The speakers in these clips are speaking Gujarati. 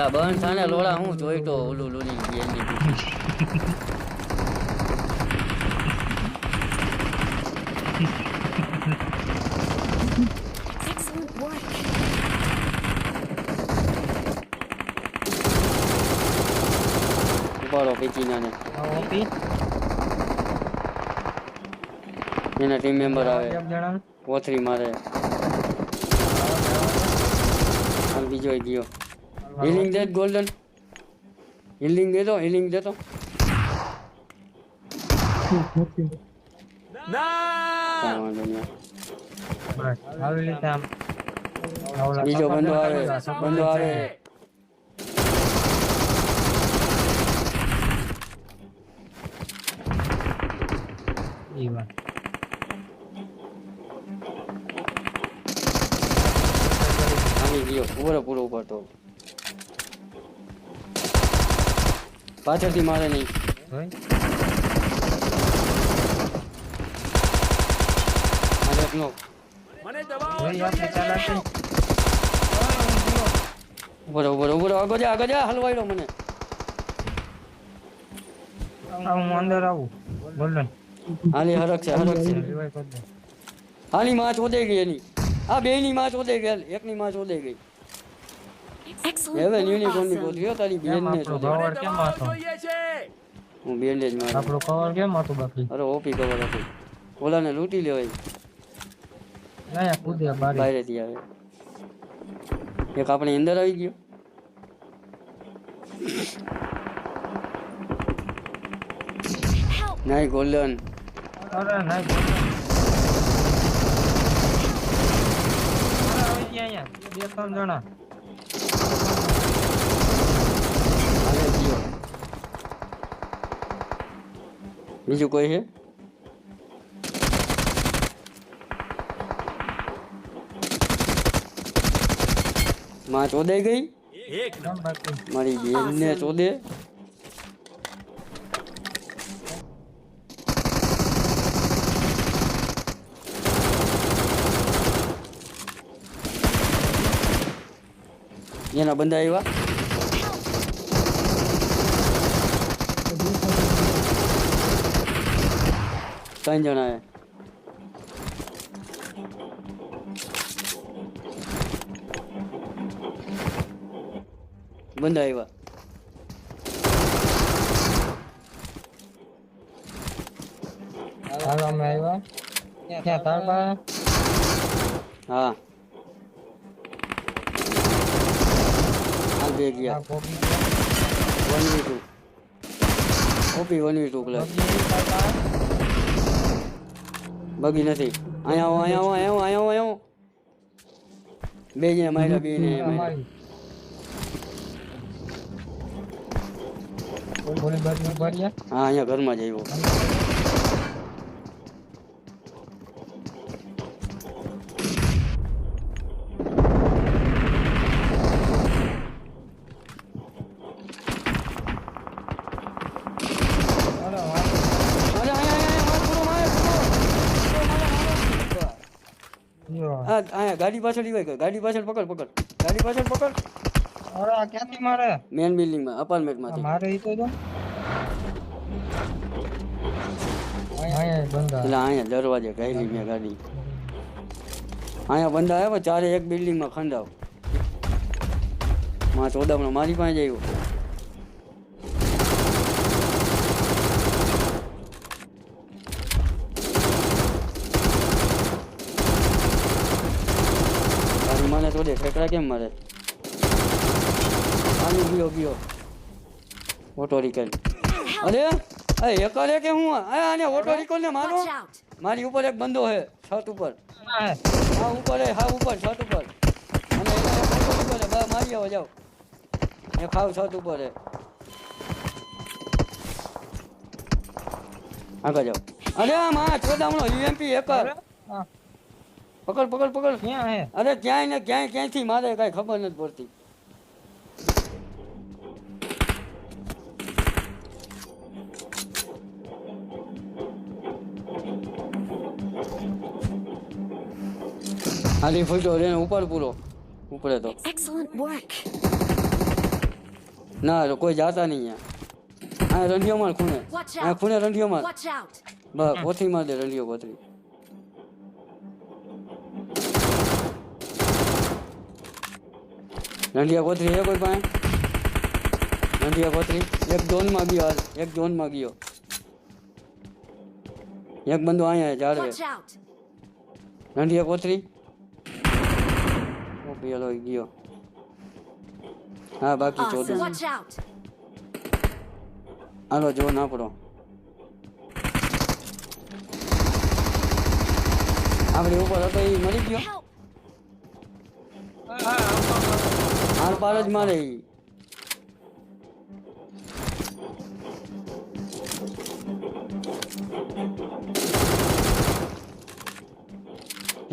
લા બન સાને લોડા હું જોઈ તો ઓલું લોલી બેનની ની. ઉપાડો પીચીના ઓપી એના ટીમ મેમ્બર આવે. ઓથરી મારે. બીજો ગયો. હિલિંગ દે ગોલ્ડન હિલિંગ દે તો હિલિંગ દે તો કાંઈ બસ આવી રીતે આમ બીજો બંદો આવે સપોર્ટ બંદો આવે ઈ વાત આની ગયો પૂરો પૂરો પાછળથી મારે નહીં. મારે એકનો ઊભો રહો, ઊભો રહો, ઊભો રહો. આગળ જા આગળ જા હલવાઈ મને. હું અંદર આવું. ગોલ્ડન હાલી હરક છે હરક છે. રિવાઇવ કરી દે. હાલી માં ચોદે ગઈ એની. આ બે ની માં ચોદાઈ ગઈ એકની માં ચોદે ગઈ. Excellent. હવે યુનિકોર્નની Awesome. તારી બેન ને આપણો કવર કેમ હતો હું બેન્ડેજ મારું. આપણો કવર કેમ હતું બાકી? અરે ઓપી કવર હતું. ઓલાને લૂંટી લેવાય. ના કૂદે બારી. બહારેથી આવે. એક આપણે અંદર આવી ગયો. નાઈ ગોલ્ડન. અરે ના ગોલ્ડન. અરે આવી ગયા અહીંયા બે ત્રણ જણા હાલે ગયો બીજું કોઈ છે માં ચોદાઈ ગઈ કેમ બાકી મારી બેન ને ચોદે એના બંદા આવ્યા ત્રણ જણા એ બંદા આવ્યા હાલ અમે આવ્યા ક્યાં તારબા હા હાલ બે આ ગયા copy one v two OP one v two plus બગી નથી. અહીંયા આવો અહીંયા આવો અહીંયા આવો અહીંયા આવો બે જણા માર્યા બે ને હા અહીંયા ઘરમાં જ આવ્યો. હા. અહીંયા ગાડી પાછળ ઈવાય ગાડી પાછળ પકડ પકડ. ગાડી પાછળ પકડ. અરે આ ક્યાંથી મારે? મેન બિલ્ડિંગમાં અપાર્ટમેન્ટ અપાર્ટમેન્ટમાંથી મારે ઈ તો જો. એટલે દરવાજે ગાયલી મેં ગાડી. અહીંયા બંદા આવ્યા ચારે એક બિલ્ડિંગમાં ખંડાવ. માં ચોદામણો મારી પાસે જ આવ્યો તારી મને તો ઠેકડા કેમ મરે? આની ગયો ગયો. ઓટો રિકલ અરે અરે એકલે કે હું? આને ઓટો રિકલ ને મારો? મારી ઉપર એક બંદો હે છત ઉપર. હા, હા ઉપર હે, હા ઉપર છત ઉપર. અને એના ઓટો રિકલ બા મારી આવો જાવ એ ખાવ છત ઉપર હે. આગળ જાવ અરે આ માં ચોદામણો યુએમપી એકર આ પકડ પકડ પકડ. ક્યાં હે? અરે ક્યાંય ને ક્યાંય ક્યાંયથી મારે કાંઈ ખબર નથી પડતી. હાલી ફૂટો રે ઉપર પૂરો. ઉપરે તો. Excellent work. ના કોઈ જાતા નહીં અહીંયા. આ રંધિયો માર ખૂણે. આ ખૂણે રંડિયો માર બસ ઓથી માર દે રંડિયો કોથળી રંધિયા કોથળી છે કોઈ પાસે રંધિયા કોથળી એક ઝોનમાં ગયો હાલ એક ઝોનમાં ગયો એક બંદો અહીંયા જાળવે Watch out. રંધિયા કોથળી ઓ પેલો ગયો હા બાકી ચોદું Awesome. Watch out. હાલો જો ના પડો આપણી ઉપર હતો એ મરી ગયો Help. હા હા આવો, આવો, આવો. હાર પાર જ મારે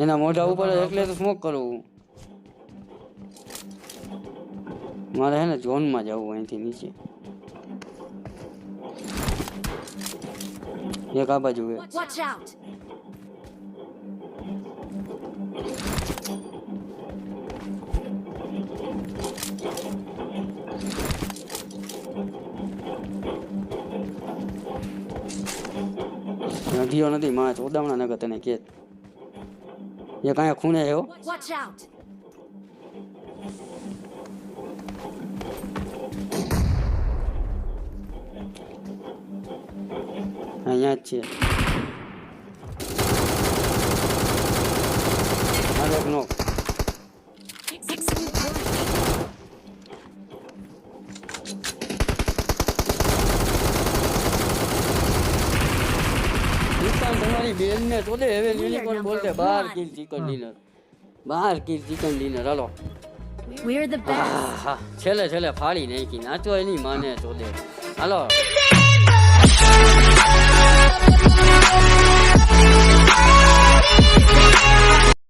એના મોઢા ઉપર એટલે તો સ્મોક કરવું મારે હે ને ઝોનમાં જવું અહીંથી નીચે. એક આ બાજુ હે Watch out. નદીઓ નથી માં ચોદામણા નગર તને કે. એ કાંઈ ખૂણે હો અહીંયા જ છે. નો તમારી તો દે હવે યુનિકોર્ન બોલતે બાર one. Kill chicken dinner 12 kill chicken dinner hello. We're the best. છેલ્લે છેલ્લે ફાડી નાખી નાચો એની માને તો દે. હાલો.